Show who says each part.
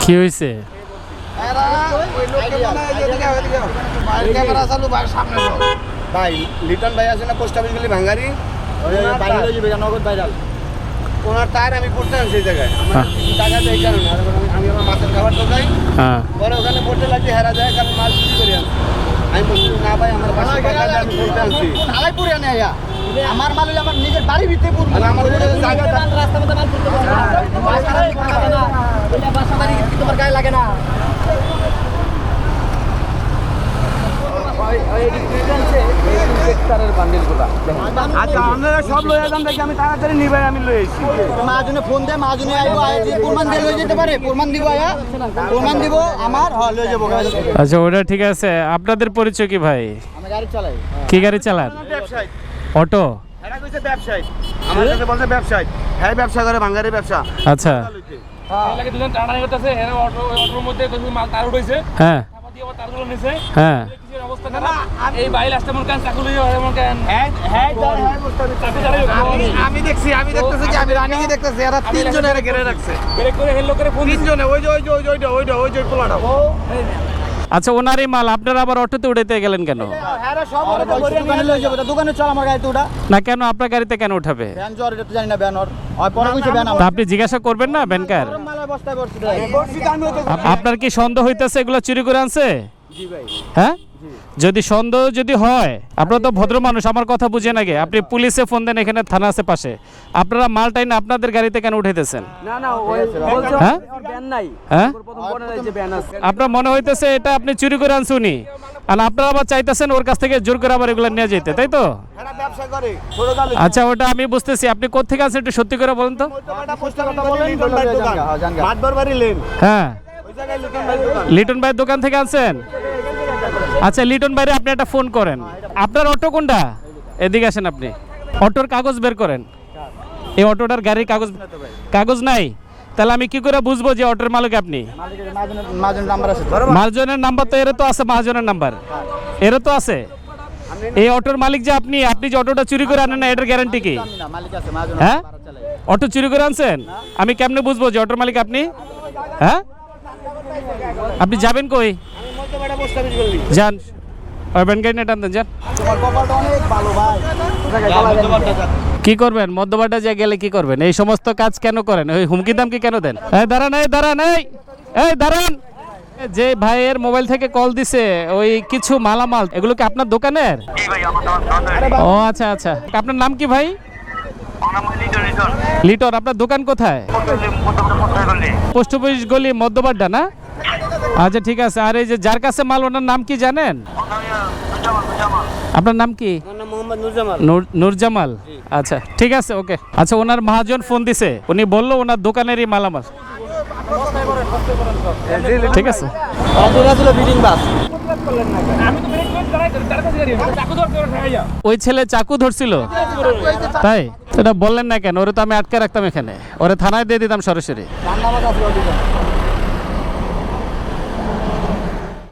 Speaker 1: কি হয়েছে
Speaker 2: ভাই লিটন ভাই আছে না পোস্ট অফিস গলি ভাঙ্গারি? ওনার তার। আমি করতে আনছি এই জায়গায়। আমার
Speaker 1: হ্যাঁ।
Speaker 2: টাকা দেয় এই কারণে আমি- আমি আমার মাছের খাবার ঢোকাই
Speaker 1: হ্যাঁ।
Speaker 2: পরে ওখানে পড়তে লাগছে হেরা যায় কারণ মাছ বিক্রি করে আনছি। আমি বলছি না ভাই আমার আছে, আমি বলতে আনছি।
Speaker 3: আমার মাল হইলে আমার নিজের বাড়ি ভিতরে পড়ব
Speaker 2: আর আমার জায়গাটা
Speaker 3: রাস্তা মধ্যে মাল পড়তে পারব না। বাসা বাড়ি লাগে না। ওইটা বাসা বাড়ি কি তোমার গায়ে লাগে না?
Speaker 2: আচ্ছা আপনারা সব লয়ে যান দেখি আমি তাড়াতাড়ি নিবাই আমি লয়ে এসেছি।
Speaker 3: মহাজনে ফোন আইবো প্রমাণ দিয়ে লয়ে যেতে পারে। প্রমাণ দিব আয়া। প্রমাণ দিব আমার হ্যাঁ লয়ে যাব
Speaker 1: আচ্ছা ওটা ঠিক আছে। আপনাদের পরিচয় কি ভাই?
Speaker 3: আমি গাড়ি চালাই।
Speaker 1: কি গাড়ি চালান?
Speaker 2: ব্যবসায়ী।
Speaker 1: অটো
Speaker 2: এরা কইছে ব্যবসায়ী আমার কাছে বলছে ব্যবসায়ী হ্যাঁ ব্যবসা করে ভাঙ্গারি ব্যবসা
Speaker 1: আচ্ছা
Speaker 4: এলাকায় দুজন টানাটানি করতেছে এরা অটো ওই অটোর মধ্যে কিছু মাল তার উঠেছে
Speaker 1: হ্যাঁ হ্যাঁ
Speaker 4: মন
Speaker 2: হ্যাঁ হ্যাঁ আমি দেখছি আমি দেখতেছি যে আমি রানিং দেখতেছি এরা তিনজন ঘিরে রাখছে
Speaker 4: ব্রেক করে হেল করে ফোন
Speaker 2: তিনজনে ওই যে ওই যে ওই যে ওইটা ওইটা ওই যে পোলাটা
Speaker 1: আচ্ছা ওনারই মাল আপনারা আবার অটোতে উঠাইতে গেলেন কেন?
Speaker 3: ওটা
Speaker 1: না কেন? আপনার গাড়িতে কেন উঠাবে?
Speaker 3: হয়
Speaker 1: আপনি জিজ্ঞাসা করবেন না আপ- আপনার কি সন্দেহ হইতেছে এগুলো চুরি করে আনছে? হ্যাঁ? যদি সন্দেহ যদি হয় আপনারা তো ভদ্র মানুষ আমার কথা বুঝে নাকি আপনি পুলিশে ফোন দেন এখানে থানা আছে পাশে। আপনারা মালটাই না আপনাদের গাড়িতে কেন উঠাইতেছেন?
Speaker 5: না না ওই বলছে
Speaker 1: হ্যাঁ?
Speaker 5: ব্যান নাই।
Speaker 1: হ্যাঁ?
Speaker 5: প্রথম বনে রয়েছে ব্যান আছে।
Speaker 1: আপনার মনে হইতেছে এটা আপনি চুরি করে আনছে উনি। আর আপনারা আবার চাইতেছেন ওর কাছ থেকে জোর করে আবার এগুলো নিয়ে যেতে তাই তো?
Speaker 2: এরা ব্যবসা করে ছোট গালে
Speaker 1: আচ্ছা ওটা আমি বুঝতেছি। আপনি কোথেকে আছেন একটু সত্যি করে বলেন তো। হ্যাঁ
Speaker 2: লিটন ভাই দোকান।
Speaker 1: লিটন ভাইয়ের দোকান থেকে আনছেন? আচ্ছা লিটন ভাইরে আপনি একটা ফোন করেন। আপনার অটো কোনটা? এদিকে আসেন আপনি। অটোর কাগজ বের করেন। এই অটোটার গাড়ির কাগজ কাগজ নাই? তাহলে আমি কি করে বুঝব যে অটোর মালিক আপনি? মহাজনের নাম্বার তো এর তো আছে মহাজনের নাম্বার। এর তো আছে। এই অটোর মালিক যে আপনি আপনি যে অটোটা চুরি করে আনেন না, এটার গ্যারান্টি কি? হ্যাঁ? অটো চুরি করে আনছেন? আমি কেমনে বুঝব যে অটোর মালিক আপনি? হ্যাঁ? আপনি যাবেন কই? যান টান দেন যান কি করবেন? মধ্যবাড্ডা যে গেলে কি করবেন? এই সমস্ত কাজ কেন করেন? ওই হুমকি দাম কি কেন দেন? এই দাঁড়ান এই দাঁড়ান, এই এই দাঁড়ান। যে ভাইয়ের মোবাইল থেকে কল দিছে, ওই কিছু মালামাল, এগুলো কি আপনার দোকানের? ও আচ্ছা আচ্ছা। আপনার নাম কি ভাই? লিটন, আপনার দোকান কোথায়? পোস্ট অফিস গলি, মধ্যবাড্ডা, না? আচ্ছা ঠিক আছে। আর এই যে যার কাছে মাল ওনার নাম কি জানেন? আপনার নাম কি? নূর- নূরজামাল। আচ্ছা ঠিক আছে ওকে। আচ্ছা ওনার মহাজন ফোন দিছে। উনি বলল ওনার দোকানেরই মালামাল ঠিক আছে।
Speaker 3: এটা
Speaker 1: ওই ছেলে চাকু ধরছিল। তাই? সেটা বললেন না কেন? ওরে তো আমি আটকে রাখতাম এখানে। ওরে থানায় দিয়ে দিতাম সরাসরি।